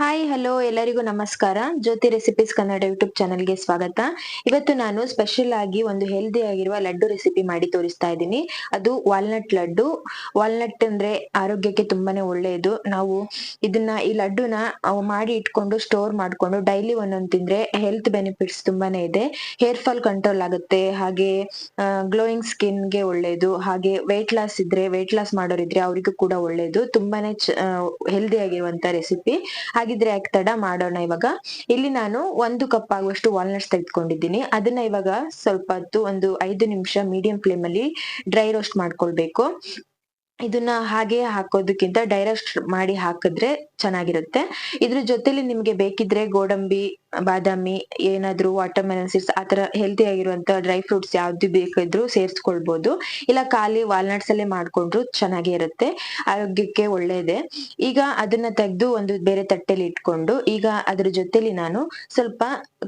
Hi hello ಎಲ್ಲರಿಗೂ ನಮಸ್ಕಾರ. ಜ್ಯೋತಿ recipes Kannada YouTube ಚಾನಲ್ಗೆ ಸ್ವಾಗತ. ಇವತ್ತು ನಾನು ಸ್ಪೆಷಲ್ ಆಗಿ ಒಂದು ಹೆಲ್ದಿ ಆಗಿರುವ ಲಡ್ಡು ರೆಸಿಪಿ ಮಾಡಿ ತೋರಿಸ್ತಾ ಇದ್ದೀನಿ. ಅದು ವಾಲ್ನಟ್ ಲಡ್ಡು. ವಾಲ್ನಟ್ ಅಂದ್ರೆ ಆರೋಗ್ಯಕ್ಕೆ ತುಂಬಾನೇ ಒಳ್ಳೆಯದು. ನಾವು ಇದನ್ನ ಈ ಲಡ್ಡುನ ಮಾಡಿ ಇಟ್ಕೊಂಡು ಸ್ಟೋರ್ ಮಾಡ್ಕೊಂಡು ಡೈಲಿ ಒಂದೊಂದು ತಿಂದ್ರೆ ಹೆಲ್ತ್ ಬೆನಿಫಿಟ್ಸ್ ತುಂಬಾನೇ ಇದೆ. ಹೇರ್ ಫಾಲ್ ಕಂಟ್ರೋಲ್ ಆಗುತ್ತೆ. ಹಾಗೆ ಗ್ಲೋಯಿಂಗ್ ಸ್ಕಿನ್ಗೆ ಒಳ್ಳೆಯದು. ಹಾಗೆ ವೆಯ್ಟ್ ಲಾಸ್ ಇದ್ರೆ ವೆಯ್ಟ್ ಲಾಸ್ ಮಾಡೋರಿದ್ರೆ ಅವರಿಗೂ ಕೂಡ ಒಳ್ಳೆಯದು. ತುಂಬಾನೇ ಹೆಲ್ದಿ ಆಗಿರುವಂತ ರೆಸಿಪಿ ಹಾಗಿದ್ರೆ ಯಾಕೆ ತಡ ಮಾಡೋಣ ಇವಾಗ? ಇಲ್ಲಿ ನಾನು ಒಂದು ಕಪ್ ಆಗುವಷ್ಟು ವಾಲ್ನಟ್ಸ್ ತೆಗೆದುಕೊಂಡಿದ್ದೀನಿ. ಅದನ್ನ ಇವಾಗ ಸ್ವಲ್ಪ ಹೊತ್ತು ಒಂದು ಐದು ನಿಮಿಷ ಮೀಡಿಯಂ ಫ್ಲೇಮ್ ಅಲ್ಲಿ ಡ್ರೈ ರೋಸ್ಟ್ ಮಾಡ್ಕೊಳ್ಬೇಕು. ಇದನ್ನ ಹಾಗೆ ಹಾಕೋದಕ್ಕಿಂತ ಡೈರೆಕ್ಟ್ ಮಾಡಿ ಹಾಕಿದ್ರೆ ಚೆನ್ನಾಗಿರುತ್ತೆ. ಇದ್ರ ಜೊತೆಲಿ ನಿಮ್ಗೆ ಬೇಕಿದ್ರೆ ಗೋಡಂಬಿ, ಬಾದಾಮಿ, ಏನಾದ್ರೂ ವಾಟರ್ ಮೆಲನ್ ಸೀಡ್ಸ್ ಆತರ ಹೆಲ್ತಿ ಆಗಿರುವಂತ ಡ್ರೈ ಫ್ರೂಟ್ಸ್ ಯಾವ್ದು ಬೇಕಿದ್ರು ಸೇರಿಸ್ಕೊಳ್ಬಹುದು ಇಲ್ಲ ಖಾಲಿ ವಾಲ್ನಟ್ಸ್ ಅಲ್ಲೇ ಮಾಡ್ಕೊಂಡ್ರು ಚೆನ್ನಾಗೇ ಇರುತ್ತೆ. ಆರೋಗ್ಯಕ್ಕೆ ಒಳ್ಳೇದೆ. ಈಗ ಅದನ್ನ ತೆಗೆದು ಒಂದು ಬೇರೆ ತಟ್ಟೆಲಿ ಇಟ್ಕೊಂಡು, ಈಗ ಅದ್ರ ಜೊತೆಲಿ ನಾನು ಸ್ವಲ್ಪ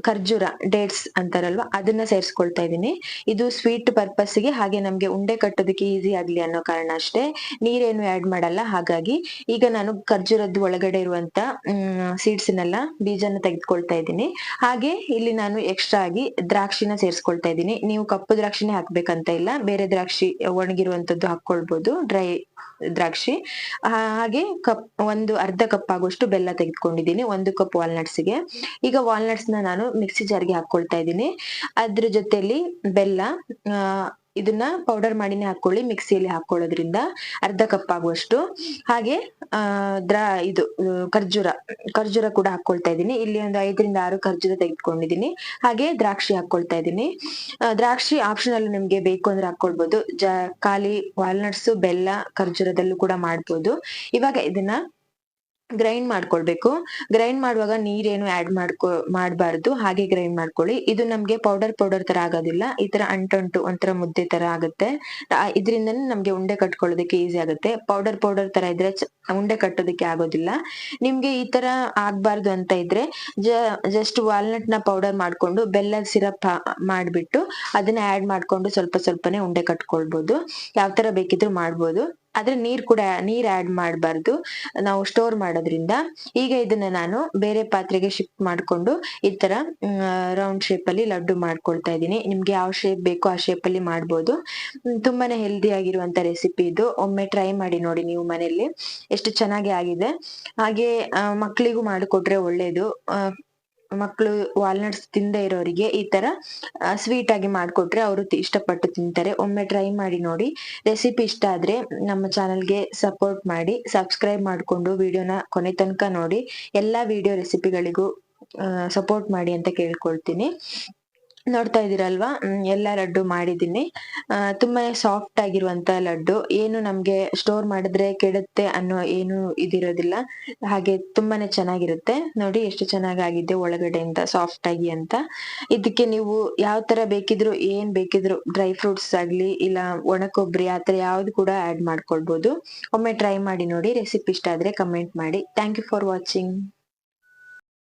ಖರ್ಜೂರ ಡೇಟ್ಸ್ ಅಂತಾರಲ್ವಾ, ಅದನ್ನ ಸೇರಿಸ್ಕೊಳ್ತಾ ಇದ್ದೀನಿ. ಇದು ಸ್ವೀಟ್ ಪರ್ಪಸ್ಗೆ ಹಾಗೆ ನಮ್ಗೆ ಉಂಡೆ ಕಟ್ಟೋದಕ್ಕೆ ಈಸಿ ಆಗ್ಲಿ ಅನ್ನೋ ಕಾರಣ ಅಷ್ಟೇ. ನೀರೇನು ಆಡ್ ಮಾಡಲ್ಲ. ಹಾಗಾಗಿ ಈಗ ನಾನು ಖರ್ಜೂರದ್ದು ಒಳಗಡೆ ಇರುವಂತ ಸೀಡ್ಸ್ನೆಲ್ಲ ಬೀಜನ ತೆಗೆದುಕೊಳ್ತಾ ಇದ್ದೀನಿ. ಹಾಗೆ ಇಲ್ಲಿ ನಾನು ಎಕ್ಸ್ಟ್ರಾ ಆಗಿ ದ್ರಾಕ್ಷಿನ ಸೇರಿಸ್ಕೊಳ್ತಾ ಇದ್ದೀನಿ. ನೀವು ಕಪ್ಪು ದ್ರಾಕ್ಷಿನೇ ಹಾಕ್ಬೇಕಂತ ಇಲ್ಲ. ಬೇರೆ ದ್ರಾಕ್ಷಿ ಒಣಗಿರುವಂತದ್ದು ಹಾಕೊಳ್ಬಹುದು ಡ್ರೈ ದ್ರಾಕ್ಷಿ. ಹಾಗೆ ಕಪ್, ಒಂದು ಅರ್ಧ ಕಪ್ ಆಗುವಷ್ಟು ಬೆಲ್ಲ ತೆಗೆದುಕೊಂಡಿದ್ದೀನಿ. ಒಂದು ಕಪ್ ವಾಲ್ನಟ್ಸ್ಗೆ ಈಗ ವಾಲ್ನಟ್ಸ್ನ ನಾನು ಮಿಕ್ಸಿ ಜಾರ್ಗೆ ಹಾಕೊಳ್ತಾ ಇದ್ದೀನಿ. ಅದ್ರ ಜೊತೆಲಿ ಬೆಲ್ಲ ಇದನ್ನ ಪೌಡರ್ ಮಾಡಿನೇ ಹಾಕೊಳ್ಳಿ ಮಿಕ್ಸಿಯಲ್ಲಿ ಹಾಕೊಳ್ಳೋದ್ರಿಂದ ಅರ್ಧ ಕಪ್ ಆಗುವಷ್ಟು. ಹಾಗೆ ದ್ರಾ, ಇದು ಖರ್ಜೂರ ಖರ್ಜೂರ ಕೂಡ ಹಾಕೊಳ್ತಾ ಇದ್ದೀನಿ. ಇಲ್ಲಿ ಒಂದು ಐದರಿಂದ ಆರು ಖರ್ಜೂರ ತೆಗೆದುಕೊಂಡಿದ್ದೀನಿ. ಹಾಗೆ ದ್ರಾಕ್ಷಿ ಹಾಕೊಳ್ತಾ ಇದ್ದೀನಿ. ದ್ರಾಕ್ಷಿ ಆಪ್ಷನಲ್ ನಿಮ್ಗೆ ಬೇಕು ಅಂದ್ರೆ ಹಾಕೊಳ್ಬಹುದು ಖಾಲಿ ವಾಲ್ನಟ್ಸ್ ಬೆಲ್ಲ ಖರ್ಜೂರದಲ್ಲೂ ಕೂಡ ಮಾಡ್ಬೋದು. ಇವಾಗ ಇದನ್ನ ಗ್ರೈಂಡ್ ಮಾಡ್ಕೊಳ್ಬೇಕು. ಗ್ರೈಂಡ್ ಮಾಡುವಾಗ ನೀರೇನು ಆಡ್ ಮಾಡ್ಕೊ, ಮಾಡಬಾರ್ದು. ಹಾಗೆ ಗ್ರೈಂಡ್ ಮಾಡ್ಕೊಳ್ಳಿ. ಇದು ನಮ್ಗೆ ಪೌಡರ್ ಪೌಡರ್ ತರ ಆಗೋದಿಲ್ಲ. ಈ ತರ ಅಂಟಂಟು ಒಂಥರ ಮುದ್ದೆ ತರ ಆಗುತ್ತೆ. ಇದರಿಂದನೇ ನಮ್ಗೆ ಉಂಡೆ ಕಟ್ಕೊಳ್ಳೋದಕ್ಕೆ ಈಸಿ ಆಗುತ್ತೆ. ಪೌಡರ್ ಪೌಡರ್ ತರ ಇದ್ರೆ ಉಂಡೆ ಕಟ್ಟೋದಕ್ಕೆ ಆಗೋದಿಲ್ಲ. ನಿಮ್ಗೆ ಈ ತರ ಆಗ್ಬಾರ್ದು ಅಂತ ಇದ್ರೆ ಜಸ್ಟ್ ವಾಲ್ನಟ್ನ ಪೌಡರ್ ಮಾಡ್ಕೊಂಡು ಬೆಲ್ಲ ಸಿರಪ್ ಮಾಡ್ಬಿಟ್ಟು ಅದನ್ನ ಆಡ್ ಮಾಡ್ಕೊಂಡು ಸ್ವಲ್ಪ ಸ್ವಲ್ಪನೇ ಉಂಡೆ ಕಟ್ಕೊಳ್ಬಹುದು ಯಾವ ತರ ಬೇಕಿದ್ರು ಮಾಡ್ಬೋದು. ಆದ್ರೆ ನೀರ್ ಕೂಡ, ನೀರ್ ಆಡ್ ಮಾಡಬಾರ್ದು. ನಾವು ಸ್ಟೋರ್ ಮಾಡೋದ್ರಿಂದ. ಈಗ ಇದನ್ನ ನಾನು ಬೇರೆ ಪಾತ್ರೆಗೆ ಶಿಫ್ಟ್ ಮಾಡ್ಕೊಂಡು ಈ ತರ ರೌಂಡ್ ಶೇಪ್ ಅಲ್ಲಿ ಲಡ್ಡು ಮಾಡ್ಕೊಳ್ತಾ ಇದ್ದೀನಿ. ನಿಮ್ಗೆ ಯಾವ ಶೇಪ್ ಬೇಕೋ ಆ ಶೇಪ್ ಅಲ್ಲಿ ಮಾಡ್ಬೋದು. ತುಂಬಾನೇ ಹೆಲ್ದಿ ಆಗಿರುವಂತ ರೆಸಿಪಿ ಇದು. ಒಮ್ಮೆ ಟ್ರೈ ಮಾಡಿ ನೋಡಿ ನೀವು ಮನೆಯಲ್ಲಿ. ಎಷ್ಟು ಚೆನ್ನಾಗಿ ಆಗಿದೆ. ಹಾಗೆ ಮಕ್ಕಳಿಗೂ ಮಾಡಿಕೊಟ್ರೆ ಒಳ್ಳೇದು. ಮಕ್ಕಳು ವಾಲ್ನಟ್ಸ್ ತಿಂದೇ ಇರೋರಿಗೆ ಈ ತರ ಸ್ವೀಟ್ ಆಗಿ ಮಾಡಿಕೊಟ್ರೆ ಅವರು ಇಷ್ಟಪಟ್ಟು ತಿಂತಾರೆ. ಒಮ್ಮೆ ಟ್ರೈ ಮಾಡಿ ನೋಡಿ. ರೆಸಿಪಿ ಇಷ್ಟ ಆದ್ರೆ ನಮ್ಮ ಚಾನಲ್ಗೆ ಸಪೋರ್ಟ್ ಮಾಡಿ ಸಬ್ಸ್ಕ್ರೈಬ್ ಮಾಡ್ಕೊಂಡು ವಿಡಿಯೋನ ಕೊನೆ ತನಕ ನೋಡಿ. ಎಲ್ಲಾ ವಿಡಿಯೋ ರೆಸಿಪಿಗಳಿಗೂ ಸಪೋರ್ಟ್ ಮಾಡಿ ಅಂತ ಕೇಳ್ಕೊಳ್ತೀನಿ. ನೋಡ್ತಾ ಇದೀರಲ್ವಾ? ಎಲ್ಲ ಲಡ್ಡು ಮಾಡಿದ್ದೀನಿ. ಆ, ತುಂಬಾನೇ ಸಾಫ್ಟ್ ಆಗಿರುವಂತ ಲಡ್ಡು. ಏನು ನಮ್ಗೆ ಸ್ಟೋರ್ ಮಾಡಿದ್ರೆ ಕೆಡುತ್ತೆ ಅನ್ನೋ ಏನು ಇದಿರೋದಿಲ್ಲ. ಹಾಗೆ ತುಂಬಾನೇ ಚೆನ್ನಾಗಿರುತ್ತೆ. ನೋಡಿ ಎಷ್ಟು ಚೆನ್ನಾಗಾಗಿದೆ ಒಳಗಡೆಯಿಂದ ಸಾಫ್ಟ್ ಆಗಿ ಅಂತ. ಇದಕ್ಕೆ ನೀವು ಯಾವ ತರ ಬೇಕಿದ್ರು ಏನ್ ಬೇಕಿದ್ರು ಡ್ರೈ ಫ್ರೂಟ್ಸ್ ಆಗ್ಲಿ ಇಲ್ಲ ಒಣ ಕೊಬ್ಬರಿ ತರ ಯಾವ್ದು ಕೂಡ ಆಡ್ ಮಾಡ್ಕೊಳ್ಬಹುದು ಒಮ್ಮೆ ಟ್ರೈ ಮಾಡಿ ನೋಡಿ ರೆಸಿಪಿ ಇಷ್ಟ ಆದ್ರೆ ಕಮೆಂಟ್ ಮಾಡಿ. Thank you for watching